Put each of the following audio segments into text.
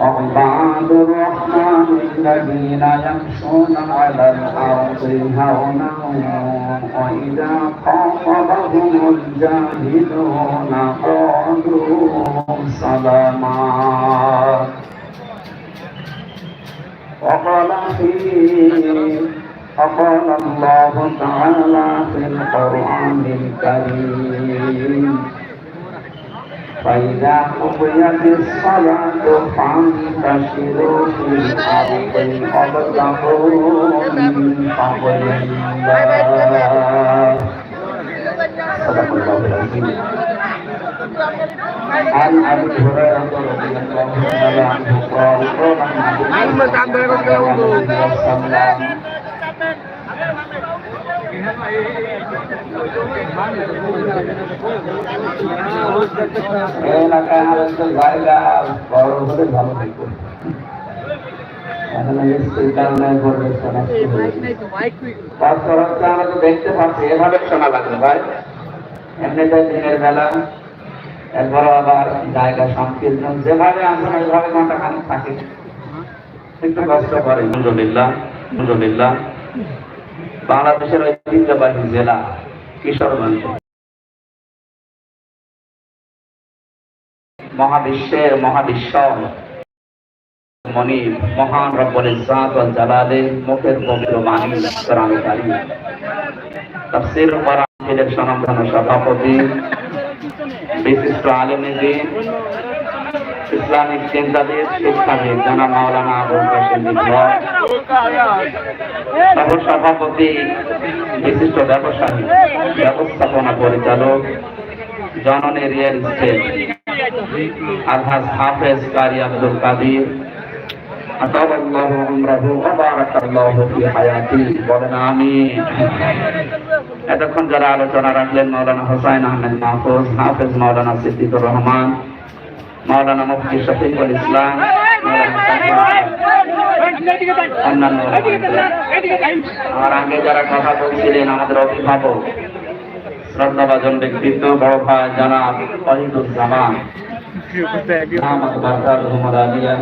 عباد الرحمن الذين يمشون على الأرض هونا وإذا خاطبهم الجاهلون قالوا سلاما وقال في وقال الله تعالى في القرآن الكريم فإذا قضيت الصلاة فانتشروا في الأرض وابتغوا من فضل الله صدق الله العظيم عن أبي هريرة رضي الله تعالى عنه قال قال النبي صلى الله عليه وسلم এই এলাকায় আমাদের জায়গা বড় হলে ভালো থাকবে দেখতে পাচ্ছি এভাবে শোনা লাগবে ভাই এমনিতে দিনের বেলা এরপর আবার জায়গা সংকীর্ণ যেভাবে আমরা এইভাবে ঘণ্টা খানিক থাকে একটু কষ্ট করে আলহামদুলিল্লাহ আলহামদুলিল্লাহ বাংলাদেশের ঐতিহ্যবাহী জেলা কিশোরগঞ্জ মহাবিশ্বের মহাবিশ্ব মনির মহান রব্বুল ইজ্জাত ওয়াল জালালের মুখের পবিত্র বাণী কোরআন কারীম। তাফসীর সভাপতি, বিশিষ্ট আলেমীদ্বীন ইসলামিক চিন্তাবিদ জনাব মাওলানা আবুল সভাপতি বিশিষ্ট ব্যবসায়ী, ব্যবস্থাপনা পরিচালক, জননী রিয়েল আলহাজ হাফেজ কারি আব্দুল কাদির। বলেন এতক্ষণ যারা আলোচনা রাখলেন মাওলানা হোসাইন আহমেদ মাহফুজ, হাফেজ মাওলানা সিদ্দিকুর রহমান মাওলানা মুফতি শফিকুল ইসলাম অন্যান্য আমার আগে যারা কথা বলছিলেন, আমাদের অভিভাবক, শ্রদ্ধাভাজন ব্যক্তিত্ব বড় ভাই মোহাম্মদ আলিয়া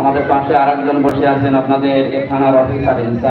আমাদের পাশে আরেকজন বসে আছেন, আপনাদের এ থানার অফিসার